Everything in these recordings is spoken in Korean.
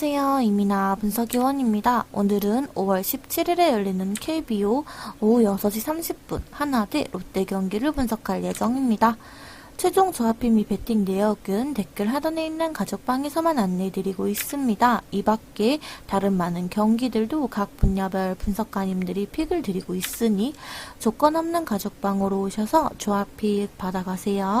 안녕하세요. 이민아 분석위원입니다. 오늘은 5월 17일에 열리는 KBO 오후 6시 30분 하나 대 롯데 경기를 분석할 예정입니다. 최종 조합비 및 배팅 내역은 댓글 하단에 있는 가족방에서만 안내드리고 있습니다. 이 밖에 다른 많은 경기들도 각 분야별 분석가님들이 픽을 드리고 있으니 조건 없는 가족방으로 오셔서 조합비 받아가세요.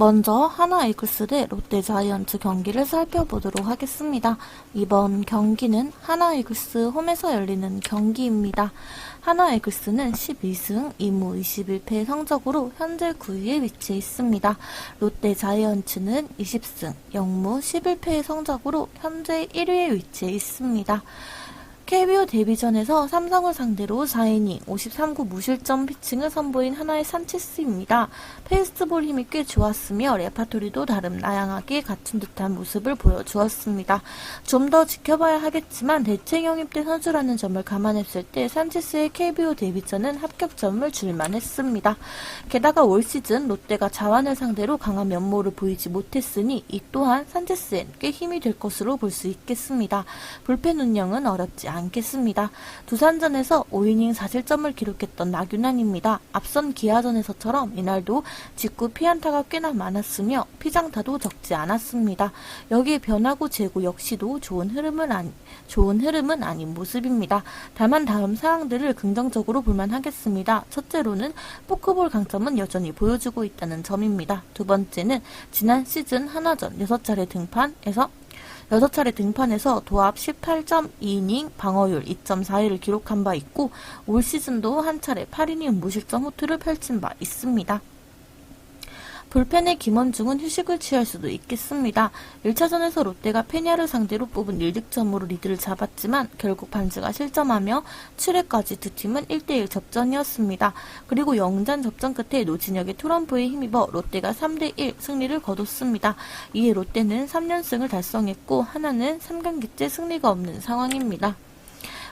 먼저 하나 이글스 대 롯데 자이언츠 경기를 살펴보도록 하겠습니다. 이번 경기는 하나 이글스 홈에서 열리는 경기입니다. 하나 이글스는 12승 2무 21패 성적으로 현재 9위에 위치해 있습니다. 롯데 자이언츠는 20승 0무 11패의 성적으로 현재 1위에 위치해 있습니다. KBO 데뷔전에서 삼성을 상대로 4이닝 53구 무실점 피칭을 선보인 하나의 산체스입니다. 페이스트볼 힘이 꽤 좋았으며 레파토리도 다름 다양하게 갖춘 듯한 모습을 보여주었습니다. 좀 더 지켜봐야 하겠지만 대체 영입된 선수라는 점을 감안했을 때 산체스의 KBO 데뷔전은 합격점을 줄만 했습니다. 게다가 올 시즌 롯데가 자완을 상대로 강한 면모를 보이지 못했으니 이 또한 산체스엔 꽤 힘이 될 것으로 볼 수 있겠습니다. 불펜 운영은 어렵지 않 겠습니다. 두산전에서 5이닝 4실점을 기록했던 나균환입니다. 앞선 기아전에서처럼 이날도 직구 피안타가 꽤나 많았으며 피장타도 적지 않았습니다. 여기에 변하고 제구 역시도 좋은 흐름은 아니, 좋은 흐름은 아닌 모습입니다. 다만 다음 사항들을 긍정적으로 볼만 하겠습니다. 첫째로는 포크볼 강점은 여전히 보여주고 있다는 점입니다. 두 번째는 지난 시즌 하나전 6차례 등판에서 6차례 등판에서 도합 18.2이닝 방어율 2.41을 기록한 바 있고 올 시즌도 한 차례 8이닝 무실점 호투를 펼친 바 있습니다. 불펜의 김원중은 휴식을 취할 수도 있겠습니다. 1차전에서 롯데가 페냐를 상대로 뽑은 1득점으로 리드를 잡았지만 결국 반즈가 실점하며 7회까지 두 팀은 1대1 접전이었습니다. 그리고 영전 접전 끝에 노진혁의 트럼프에 힘입어 롯데가 3대1 승리를 거뒀습니다. 이에 롯데는 3연승을 달성했고 하나는 3경기째 승리가 없는 상황입니다.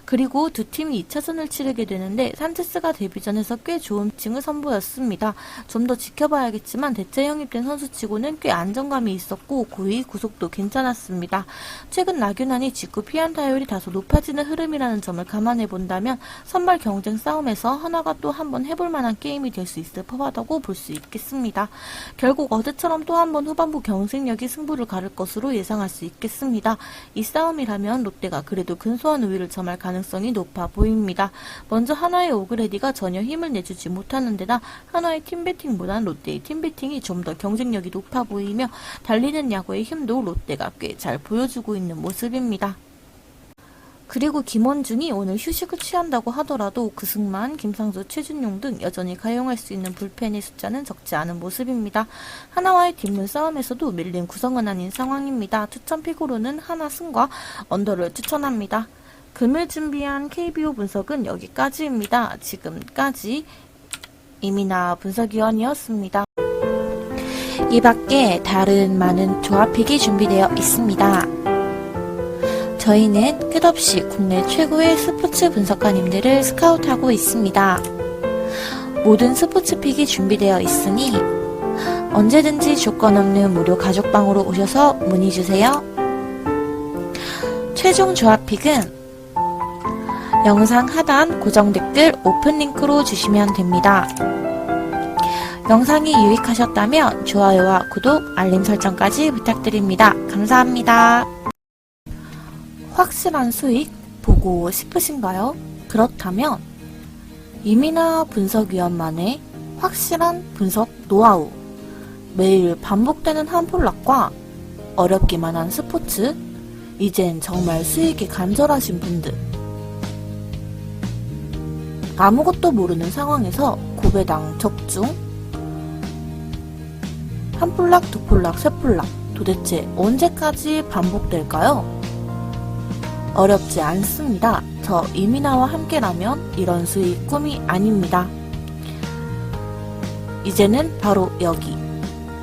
그리고 두 팀이 2차전을 치르게 되는데 산체스가 데뷔전에서 꽤 좋은 칭을 선보였습니다. 좀 더 지켜봐야겠지만 대체 영입된 선수치고는 꽤 안정감이 있었고 고위 구속도 괜찮았습니다. 최근 나균환이 직구 피안 타율이 다소 높아지는 흐름이라는 점을 감안해 본다면 선발 경쟁 싸움에서 하나가 또 한번 해볼 만한 게임이 될 수 있을 법하다고 볼 수 있겠습니다. 결국 어제처럼 또 한 번 후반부 경쟁력이 승부를 가를 것으로 예상할 수 있겠습니다. 이 싸움이라면 롯데가 그래도 근소한 우위를 점할 가능성이 높아 보입니다. 먼저 하나의 오그레디가 전혀 힘을 내주지 못하는 데다 하나의 팀배팅보단 롯데의 팀배팅이 좀 더 경쟁력이 높아 보이며 달리는 야구의 힘도 롯데가 꽤 잘 보여주고 있는 모습입니다. 그리고 김원중이 오늘 휴식을 취한다고 하더라도 그승만, 김상수, 최준용 등 여전히 가용할 수 있는 불펜의 숫자는 적지 않은 모습입니다. 하나와의 뒷문 싸움에서도 밀린 구성은 아닌 상황입니다. 추천 픽으로는 하나 승과 언더를 추천합니다. 금일 준비한 KBO 분석은 여기까지입니다. 지금까지 이민아 분석위원이었습니다. 이 밖에 다른 많은 조합픽이 준비되어 있습니다. 저희는 끝없이 국내 최고의 스포츠 분석가님들을 스카우트하고 있습니다. 모든 스포츠 픽이 준비되어 있으니 언제든지 조건 없는 무료 가족방으로 오셔서 문의 주세요. 최종 조합픽은 영상 하단 고정 댓글 오픈 링크로 주시면 됩니다. 영상이 유익하셨다면 좋아요와 구독, 알림 설정까지 부탁드립니다. 감사합니다. 확실한 수익 보고 싶으신가요? 그렇다면 이민아 분석위원만의 확실한 분석 노하우 매일 반복되는 한 폴락과 어렵기만 한 스포츠 이젠 정말 수익이 간절하신 분들 아무것도 모르는 상황에서 고배당 적중 한 폴락, 두 폴락, 세 폴락 도대체 언제까지 반복될까요? 어렵지 않습니다. 저 이민아와 함께라면 이런 수익 꿈이 아닙니다. 이제는 바로 여기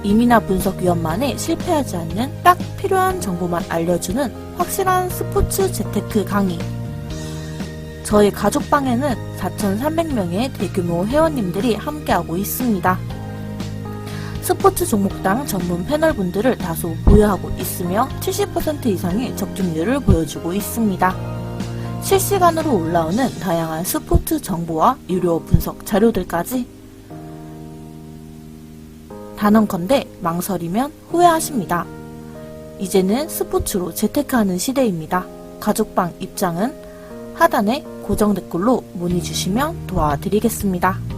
이민아 분석위원만에 실패하지 않는 딱 필요한 정보만 알려주는 확실한 스포츠 재테크 강의. 저희 가족방에는 4,300명의 대규모 회원님들이 함께하고 있습니다. 스포츠 종목당 전문 패널분들을 다수 보유하고 있으며 70% 이상의 적중률을 보여주고 있습니다. 실시간으로 올라오는 다양한 스포츠 정보와 유료 분석 자료들까지 단언컨대 망설이면 후회하십니다. 이제는 스포츠로 재테크하는 시대입니다. 가족방 입장은 하단에 고정 댓글로 문의 주시면 도와드리겠습니다.